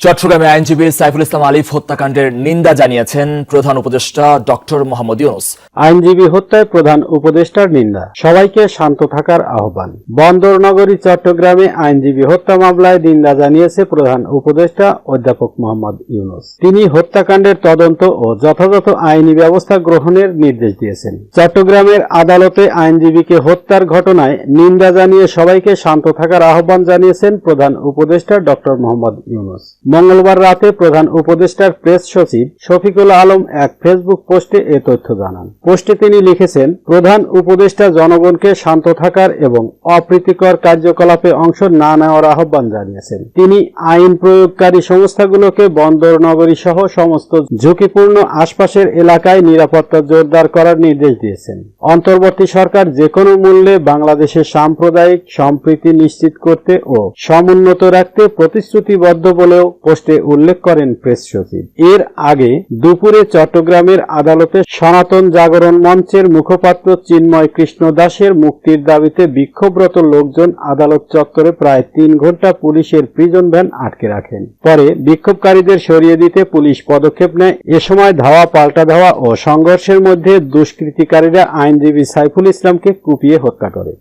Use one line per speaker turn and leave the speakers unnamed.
চট্টগ্রামে আইনজীবী সাইফুল ইসলাম আলিফ হত্যাকাণ্ডের নিন্দা জানিয়েছেন প্রধান উপদেষ্টা ডক্টর মোহাম্মদ ইউনুস।
আইনজীবী হত্যায় প্রধান উপদেষ্টার নিন্দা। সবাইকে শান্ত থাকার আহ্বান। বন্দর নগরী চট্টগ্রামে আইনজীবী হত্যা মামলায় নিন্দা জানিয়েছে প্রধান উপদেষ্টা অধ্যাপক মোহাম্মদ ইউনুস। তিনি হত্যাকাণ্ডের তদন্ত ও যথাযথ আইনি ব্যবস্থা গ্রহণের নির্দেশ দিয়েছেন। চট্টগ্রামের আদালতে আইনজীবীকে হত্যার ঘটনায় নিন্দা জানিয়ে সবাইকে শান্ত থাকার আহ্বান জানিয়েছেন প্রধান উপদেষ্টা ডক্টর মোহাম্মদ ইউনুস। মঙ্গলবার রাতে প্রধান উপদেষ্টার প্রেস সচিব শফিকুল আলম এক ফেসবুক পোস্টে এ তথ্য জানান। পোস্টে তিনি লিখেছেন, প্রধান উপদেষ্টা জনগণকে শান্ত থাকার এবং অপ্রীতিকর কার্যকলাপে অংশ না নেওয়ার আহ্বান জানিয়েছেন। তিনি আইন প্রয়োগকারী সংস্থাগুলোকে বন্দর, নগরী সহ সমস্ত ঝুঁকিপূর্ণ আশপাশের এলাকায় নিরাপত্তা জোরদার করার নির্দেশ দিয়েছেন। অন্তর্বর্তী সরকার যে কোনো মূল্যে বাংলাদেশের সাম্প্রদায়িক সম্প্রীতি নিশ্চিত করতে ও সমুন্নত রাখতে প্রতিশ্রুতিবদ্ধ বলেও পোস্টে উল্লেখ করেন প্রেস সচিব। এর আগে দুপুরে চট্টগ্রামের আদালতে সনাতন জাগরণ মঞ্চের মুখপাত্র চিন্ময় কৃষ্ণ দাসের মুক্তির দাবিতে বিক্ষোভরত লোকজন আদালত চত্বরে প্রায় তিন ঘণ্টা পুলিশের প্রিজন ভ্যান আটকে রাখেন। পরে বিক্ষোভকারীদের সরিয়ে দিতে পুলিশ পদক্ষেপ নেয়। এ সময় ধাওয়া, পাল্টা ধাওয়া ও সংঘর্ষের মধ্যে দুষ্কৃতিকারীরা আইনজীবী সাইফুল ইসলামকে কুপিয়ে হত্যা করে।